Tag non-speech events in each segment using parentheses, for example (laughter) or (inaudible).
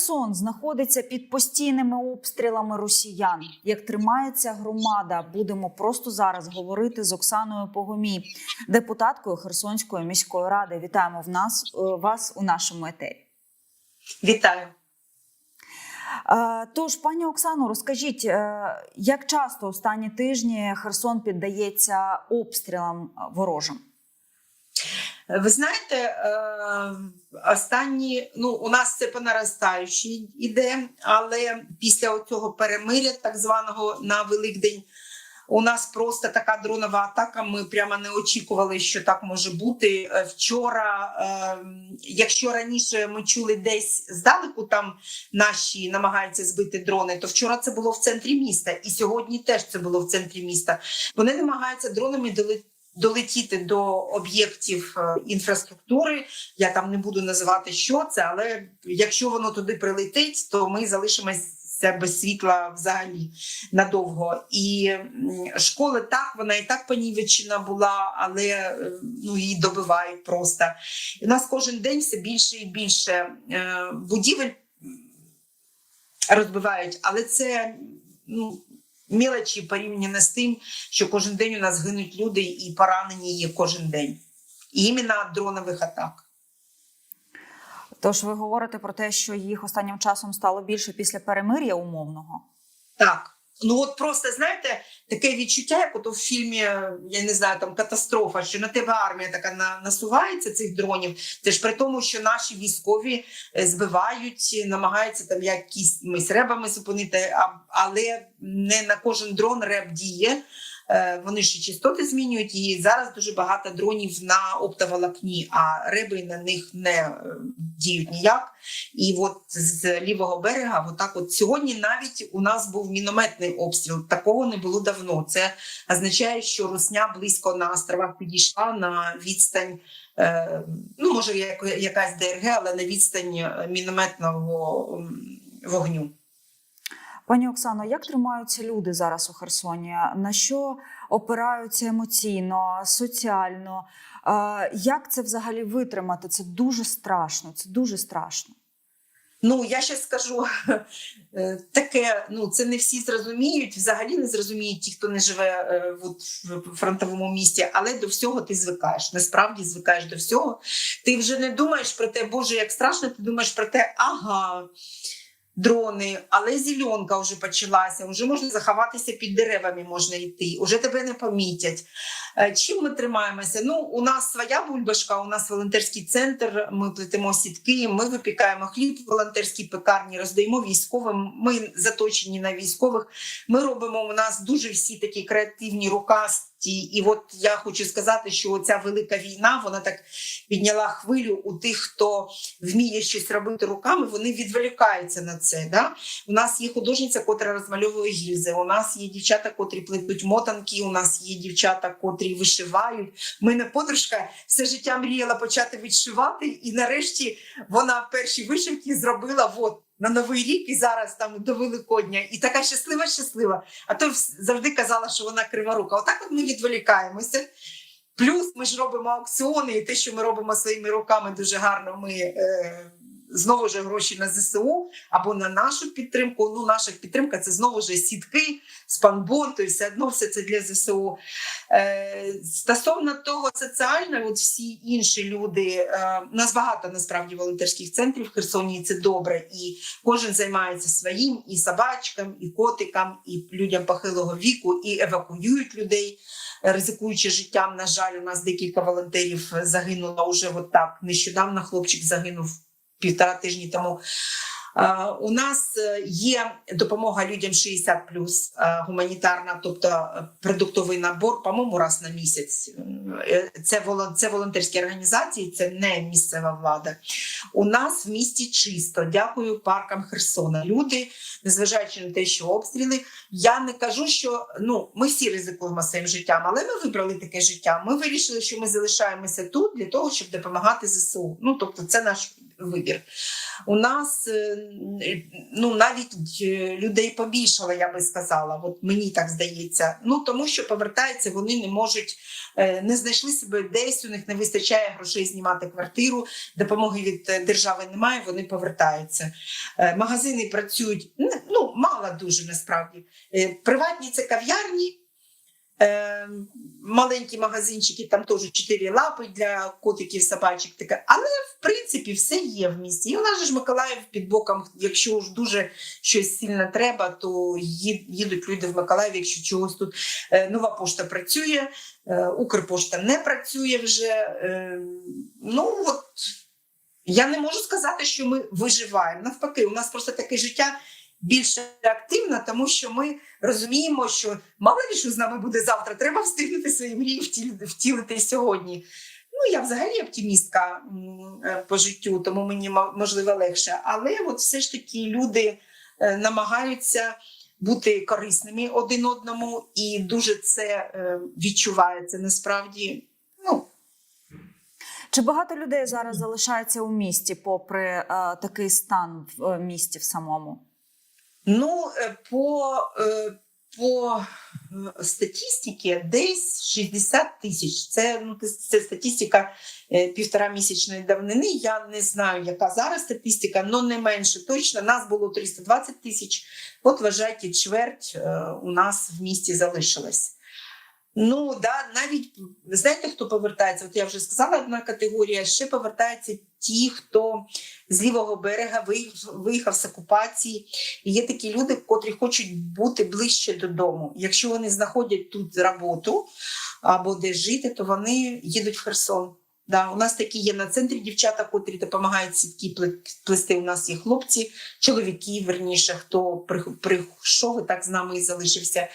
Херсон знаходиться під постійними обстрілами росіян. Як тримається громада, будемо просто зараз говорити з Оксаною Погомій, депутаткою Херсонської міської ради. Вітаємо в нас е, вас у нашому етері. Вітаю. Е, Тож, пані Оксано, розкажіть, е, як часто останні тижні Херсон піддається обстрілам ворожим? Ви знаєте, е, останні ну у нас це по наростаючій іде, але після цього перемиря, так званого на Великдень, у нас просто така дронова атака. Ми прямо не очікували, що так може бути. Е, Вчора, е, якщо раніше ми чули десь здалеку, там наші намагаються збити дрони, то вчора це було в центрі міста, і сьогодні теж це було в центрі міста. Вони намагаються дронами долетіти. Долетіти до об'єктів е, інфраструктури, я там не буду називати, що це, але якщо воно туди прилетить, то ми залишимося без світла взагалі надовго. І м, школи так, вона і так понівечена була, але е, ну її добивають просто. І у нас кожен день все більше і більше е, будівель розбивають, але це ну. Мілочі порівняно з тим, що кожен день у нас гинуть люди і поранені є кожен день. І іменно від дронових атак. Тож ви говорите про те, що їх останнім часом стало більше після перемир'я умовного. Так. Ну от просто знаєте, таке відчуття, як от в фільмі, я не знаю, там катастрофа, що на тебе армія така на, насувається цих дронів. Це ж при тому, що наші військові е, збивають, намагаються там якісь ребами зупинити, а, але не на кожен дрон реб діє. Е, Вони ще частоти змінюють, і зараз дуже багато дронів на оптоволокні, а реби на них не е, діють ніяк. І от з лівого берега, отак, от сьогодні навіть у нас був мінометний обстріл. Такого не було давно. Це означає, що Русня близько на островах підійшла на відстань. е, Ну, може, як- якась ДРГ, але на відстань е, мінометного вогню. Пані Оксано, як тримаються люди зараз у Херсоні? На що опираються емоційно, соціально? Як це взагалі витримати? Це дуже страшно. Це дуже страшно. Ну, я ще скажу (laughs) е, таке: ну це не всі зрозуміють, взагалі не зрозуміють ті, хто не живе е, в фронтовому місті, але до всього ти звикаєш. Насправді звикаєш до всього. Ти вже не думаєш про те, Боже, як страшно, ти думаєш про те, ага. Дрони, але зеленка вже почалася, вже можна заховатися під деревами, можна йти, вже тебе не помітять. Е, Чим ми тримаємося? Ну, у нас своя бульбашка, у нас волонтерський центр. Ми плетемо сітки, ми випікаємо хліб в волонтерській пекарні, роздаємо військовим. Ми заточені на військових. Ми робимо у нас дуже всі такі креативні рукасті. І от я хочу сказати, що ця велика війна вона так підняла хвилю у тих, хто вміє щось робити руками. Вони відволікаються на це. Да? У нас є художниця, котра розмальовує гільзи. У нас є дівчата, котрі плетуть мотанки. У нас є дівчата, котрі вишивають. Мене подружка все життя мріяла почати відшивати, і нарешті вона перші вишивки зробила. От, на новий рік і зараз там до Великодня, і така щаслива, щаслива. А то завжди казала, що вона криворука. Отак от ми відволікаємося. Плюс ми ж робимо аукціони, і те, що ми робимо своїми руками дуже гарно. Ми е, знову ж гроші на ЗСУ або на нашу підтримку. Ну, наша підтримка це знову ж сітки, спанбон, то все одно все це для ЗСУ. Е, стосовно того соціально, от всі інші люди, е, нас багато насправді волонтерських центрів в Херсоні, і це добре. І кожен займається своїм, і собачкам, і котикам, і людям похилого віку, і евакуюють людей, ризикуючи життям. На жаль, у нас декілька волонтерів загинуло вже от так. Нещодавно хлопчик загинув півтора тижні тому. Е, У нас е, є допомога людям 60 плюс гуманітарна, тобто е, продуктовий набор, по-моєму, раз на місяць. Е, Це це волонтерські організації, це не місцева влада. У нас в місті чисто. Дякую паркам Херсона. Люди, незважаючи на те, що обстріли, я не кажу, що ну ми всі ризикуємо своїм життям, але ми вибрали таке життя. Ми вирішили, що ми залишаємося тут для того, щоб допомагати ЗСУ. Ну тобто, це наш вибір. У нас е, ну, навіть е, людей побільшало, я би сказала. От мені так здається. Ну тому що повертаються, вони не можуть, е, не знайшли себе десь. У них не вистачає грошей знімати квартиру, допомоги від держави немає. Вони повертаються. Магазини працюють ну мало дуже насправді. Приватні це кав'ярні. Е, маленькі магазинчики, там теж чотири лапи для котиків, собачок, таке. Але в принципі все є в місті. І у нас же ж Миколаїв під боком, якщо ж дуже щось сильно треба, то їдуть люди в Миколаїв, якщо чогось тут Е, нова пошта працює, е, Укрпошта не працює вже. Ну от я не можу сказати, що ми виживаємо. Навпаки, у нас просто таке життя більше активне, тому що ми розуміємо, що мало ли що з нами буде завтра, треба встигнути свої мрії втілити, втілити сьогодні. Ну, я взагалі оптимістка е, по життю, тому мені можливо легше. Але от все ж таки люди е, намагаються бути корисними один одному, і дуже це е, відчувається насправді. Ну, Чи багато людей зараз залишається у місті, попри е, такий стан в місті в самому? Ну, е, по, е, по е, статистиці десь 60 тисяч. Це, ну, це- статистика півтора місячної давнини. Я не знаю, яка зараз статистика, але не менше точно. Нас було 320 тисяч. От вважайте, чверть у нас в місті залишилась. Ну да, навіть знаєте, хто повертається? От я вже сказала одна категорія. Ще повертаються ті, хто з лівого берега виїхав, з окупації. І є такі люди, котрі хочуть бути ближче додому. Якщо вони знаходять тут роботу або де жити, то вони їдуть в Херсон. Да, у нас такі є на центрі дівчата, котрі допомагають сітки пле- плести. У нас є хлопці, чоловіки, верніше, хто прийшов і так з нами і залишився.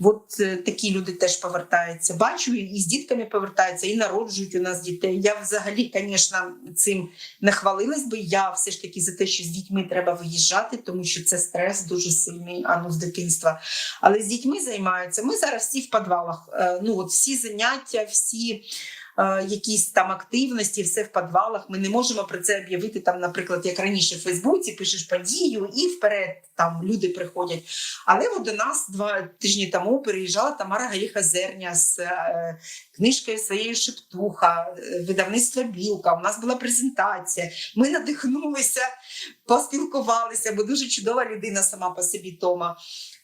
От е, такі люди теж повертаються. Бачу, і, з дітками повертаються, і народжують у нас дітей. Я взагалі, звісно, цим не хвалилась би. Я все ж таки за те, що з дітьми треба виїжджати, тому що це стрес дуже сильний, а ну з дитинства. Але з дітьми займаються. Ми зараз всі в підвалах. Е, Ну от всі заняття, всі. Е, Якісь там активності, все в підвалах. Ми не можемо про це об'явити там, наприклад, як раніше в Фейсбуці, пишеш подію і вперед там люди приходять. Але от до нас два тижні тому переїжджала Тамара Гаїха Зерня з е, книжкою своєю Шептуха, е, видавництва Білка. У нас була презентація. Ми надихнулися, поспілкувалися, бо дуже чудова людина сама по собі Тома.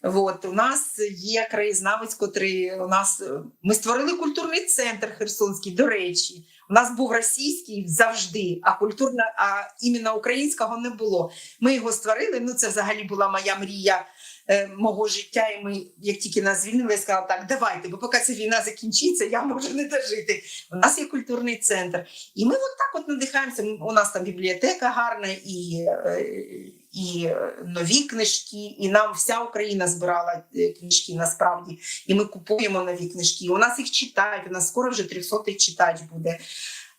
От у нас є краєзнавець, котрий у нас е, ми створили культурний центр Херсонський. До речі, у нас був російський завжди, а культурна, а іменно українського не було. Ми його створили. Ну це взагалі була моя мрія е, мого життя. І ми, як тільки нас звільнили, я сказала, так, давайте, бо поки ця війна закінчиться, я можу не дожити. У нас є культурний центр. І ми от так от надихаємося. У нас там бібліотека гарна і, е, і е, нові книжки, і нам вся Україна збирала е, книжки насправді. І ми купуємо нові книжки. У нас їх читають. У нас скоро вже 300 читач буде.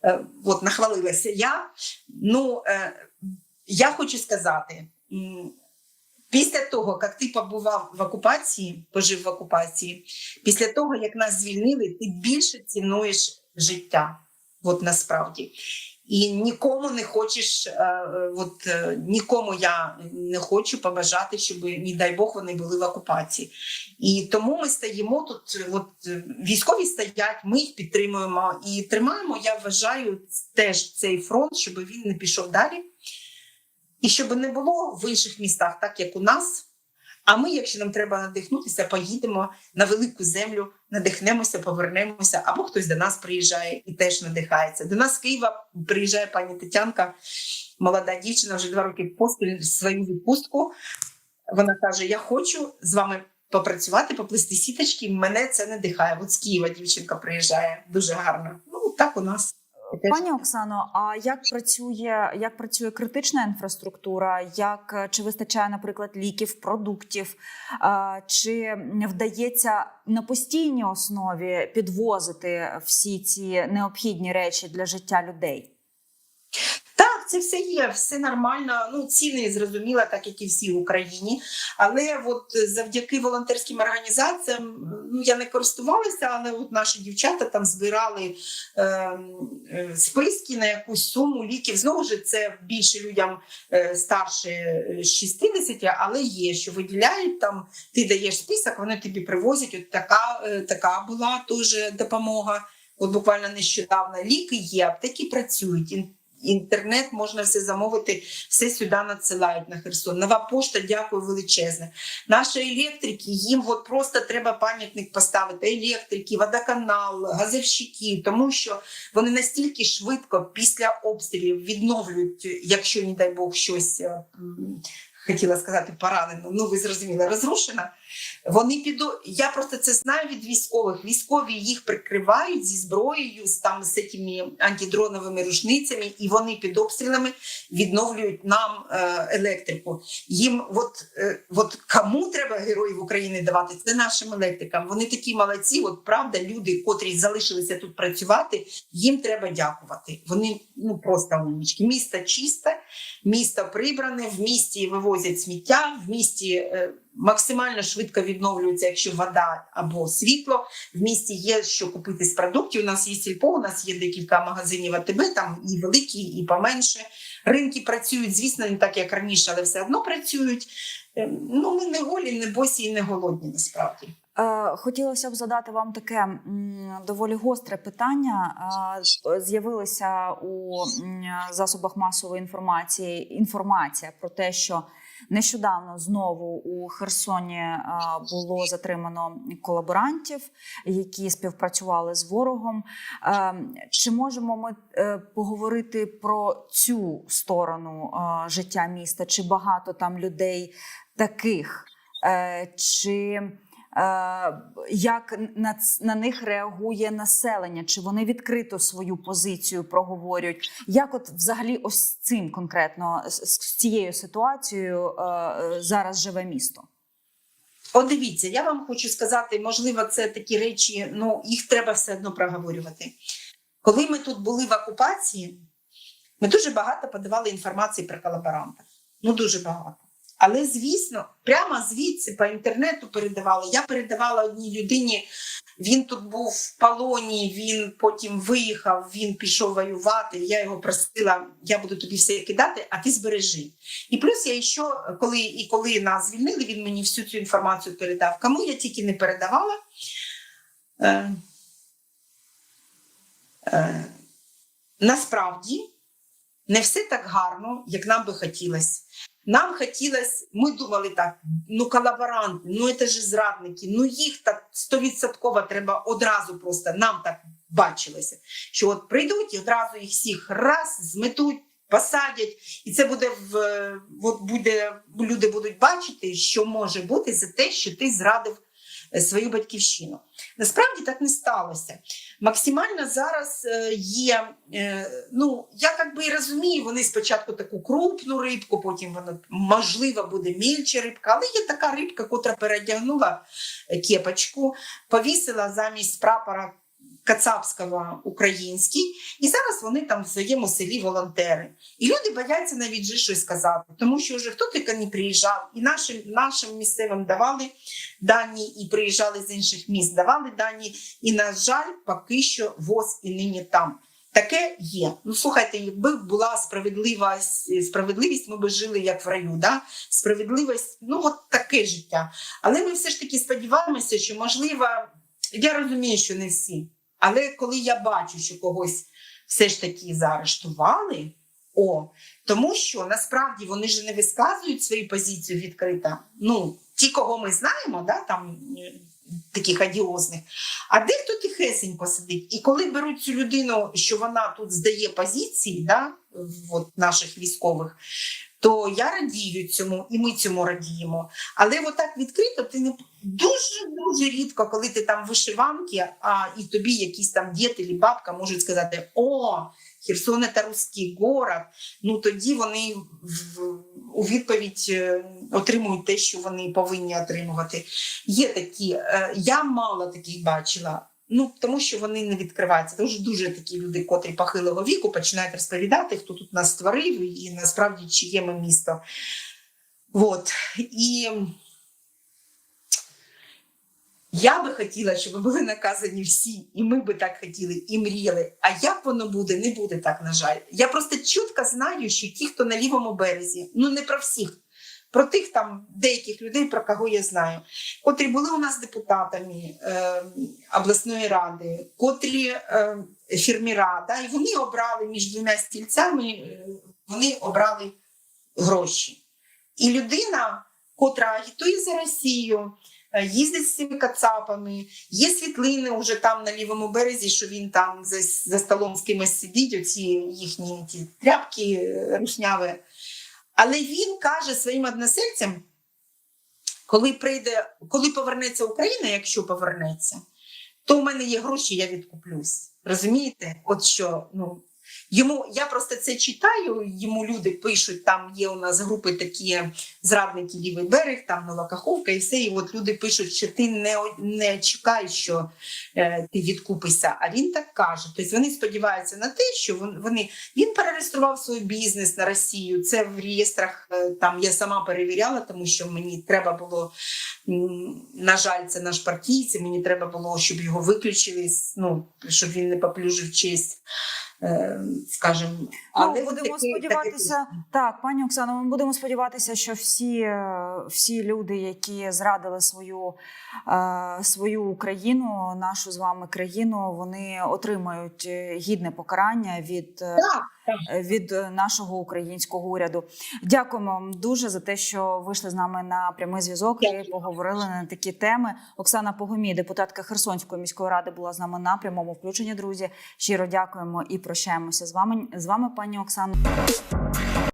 Е, От нахвалилася я. Ну, я хочу сказати. Після того, як ти побував в окупації, пожив в окупації, після того, як нас звільнили, ти більше цінуєш життя. От насправді. І нікому не хочеш, е, е, от е, нікому я не хочу побажати, щоб, не дай Бог, вони були в окупації. І тому ми стоїмо тут. От військові стоять, ми їх підтримуємо і тримаємо. Я вважаю теж цей фронт, щоб він не пішов далі. І щоб не було в інших містах, так як у нас. А ми, якщо нам треба надихнутися, поїдемо на велику землю, надихнемося, повернемося, або хтось до нас приїжджає і теж надихається. До нас з Києва приїжджає пані Тетянка, молода дівчина, вже два роки поспіль свою відпустку. Вона каже: Я хочу з вами попрацювати, поплести сіточки. Мене це надихає. От з Києва дівчинка приїжджає дуже гарно. Ну так у нас. Пані Оксано, а як працює, як працює критична інфраструктура? Як е, чи вистачає, наприклад, ліків, продуктів? Чи вдається на постійній основі підвозити всі ці необхідні речі для життя людей? Це все є, все нормально. Ну, ціни зрозуміло, так як і всі в Україні. Але от завдяки волонтерським організаціям, ну я не користувалася, але от наші дівчата там збирали е, е, списки на якусь суму ліків. Знову ж це більше людям е, старше е, 60, але є, що виділяють там, ти даєш список, вони тобі привозять. От така, е, така була теж допомога. От буквально нещодавно ліки є, аптеки працюють. Ін- Інтернет можна все замовити, все сюди надсилають на Херсон. Нова пошта, дякую величезне. Наші електрики, їм от просто треба пам'ятник поставити. Електрики, водоканал, газовщики, тому що вони настільки швидко після обстрілів відновлюють, якщо, не дай Бог, щось е, хотіла сказати поранено, ну ви зрозуміли, розрушено. Вони піду. Я просто це знаю від військових. Військові їх прикривають зі зброєю, з там з цими антидроновими рушницями, і вони під обстрілами відновлюють нам е, електрику. Їм, от, е, от кому треба героїв України давати, це нашим електрикам. Вони такі молодці. От правда, люди, котрі залишилися тут працювати, їм треба дякувати. Вони ну просто умнічки. Місто чисте, місто прибране, в місті вивозять сміття, в місті. е, Максимально швидко відновлюється, якщо вода або світло. В місті є що купити з продуктів. У нас є сільпо, у нас є декілька магазинів АТБ, там і великі, і поменше. Ринки працюють, звісно, не так, як раніше, але все одно працюють. Е, Ну, ми не голі, не босі і не голодні насправді. Е, Хотілося б задати вам таке доволі гостре питання. З'явилася у засобах масової інформації інформація про те, що нещодавно знову у Херсоні е, було затримано колаборантів, які співпрацювали з ворогом. Е, Чи можемо ми е, поговорити про цю сторону життя міста? Чи багато там людей таких? Чи як на, на них реагує населення? Чи вони відкрито свою позицію проговорюють? Як от взагалі ось цим конкретно з, цією ситуацією е, е, зараз живе місто? От дивіться, я вам хочу сказати, можливо, це такі речі, ну їх треба все одно проговорювати. Коли ми тут були в окупації, ми дуже багато подавали інформації про колаборанта. Ну, дуже багато. Але, звісно, прямо звідси по інтернету передавали. Я передавала одній людині, він тут був в полоні, він потім виїхав, він пішов воювати. Я його просила, я буду тобі все кидати, а ти збережи. І плюс я ще, коли і коли нас звільнили, він мені всю цю інформацію передав. Кому я тільки не передавала. Е, е, насправді не все так гарно, як нам би хотілося. Нам хотілося, ми думали так: ну колаборанти, ну це ж зрадники, ну їх так стовідсотково треба одразу просто нам так бачилося, що от прийдуть і одразу їх всіх раз зметуть, посадять, і це буде в от буде люди будуть бачити, що може бути за те, що ти зрадив е, свою батьківщину. Насправді так не сталося. Максимально зараз е, є. е, Ну я як би розумію, вони спочатку таку крупну рибку, потім вона можливо буде мільча рибка, але є така рибка, котра передягнула е, кепочку, повісила замість прапора Кацапського український, і зараз вони там в своєму селі волонтери. І люди бояться навіть вже щось сказати, тому що вже хто тільки не приїжджав, і нашим, нашим місцевим давали дані, і приїжджали з інших міст, давали дані. І, на жаль, поки що ВОЗ і нині там. Таке є. Ну слухайте, якби була справедлива справедливість, ми б жили як в раю. Да? Справедливість, ну от таке життя. Але ми все ж таки сподіваємося, що можливо, я розумію, що не всі. Але коли я бачу, що когось все ж таки заарештували, о, тому що насправді вони ж не висказують свою позицію відкрито. Ну, ті, кого ми знаємо, да, там е, таких адіозних, а дехто тихесенько сидить. І коли беруть цю людину, що вона тут здає позиції, да, от наших військових, то я радію цьому, і ми цьому радіємо. Але отак відкрито ти не дуже дуже рідко, коли ти там вишиванки, а і тобі якісь там діти бабка можуть сказати: О, Херсон це русський город. Ну тоді вони у відповідь е, отримують те, що вони повинні отримувати. Є такі, е, я мало таких бачила. Ну тому що вони не відкриваються. Дуже дуже такі люди, котрі похилого віку, починають розповідати, хто тут нас створив, і насправді чиє ми місто. От. І я би хотіла, щоб були наказані всі, і ми би так хотіли, і мріяли. А як воно буде, не буде так, на жаль. Я просто чітко знаю, що ті, хто на лівому березі, ну не про всіх, про тих там деяких людей, про кого я знаю, котрі були у нас депутатами е, обласної ради, котрі е, фірміра, да, і вони обрали між двома стільцями, е, вони обрали гроші. І людина, котра агітує за Росію, їздить з цими кацапами, є світлини вже там на лівому березі, що він там за, за столом з кимось сидить, оці їхні ті тряпки е, русняві. Але він каже своїм односельцям, коли прийде, коли повернеться Україна, якщо повернеться, то у мене є гроші, я відкуплюсь. Розумієте? От що ну йому я просто це читаю. Йому люди пишуть, там є у нас групи такі зрадники лівий берег, там нова каховка, і все. І от люди пишуть, що ти не, не чекай, що е, ти відкупишся. А він так каже. Тобто вони сподіваються на те, що вони він перереєстрував свій бізнес на Росію. Це в реєстрах е, там я сама перевіряла, тому що мені треба було. На жаль, це наш партійці. Мені треба було, щоб його виключили, ну щоб він не поплюжив честь. Е, але Ну, будемо таке- сподіватися, так, пані Оксано, ми будемо сподіватися, що всі, е, всі люди, які зрадили свою, е, свою Україну, нашу з вами країну, вони отримають гідне покарання від, Так, від е, нашого українського уряду. Дякуємо вам дуже за те, що вийшли з нами на прямий зв'язок і поговорили на такі теми. Оксана Погомій, депутатка Херсонської міської ради, була з нами на прямому включенні. Друзі, щиро дякуємо і прощаємося з вами. З вами, пані Оксано.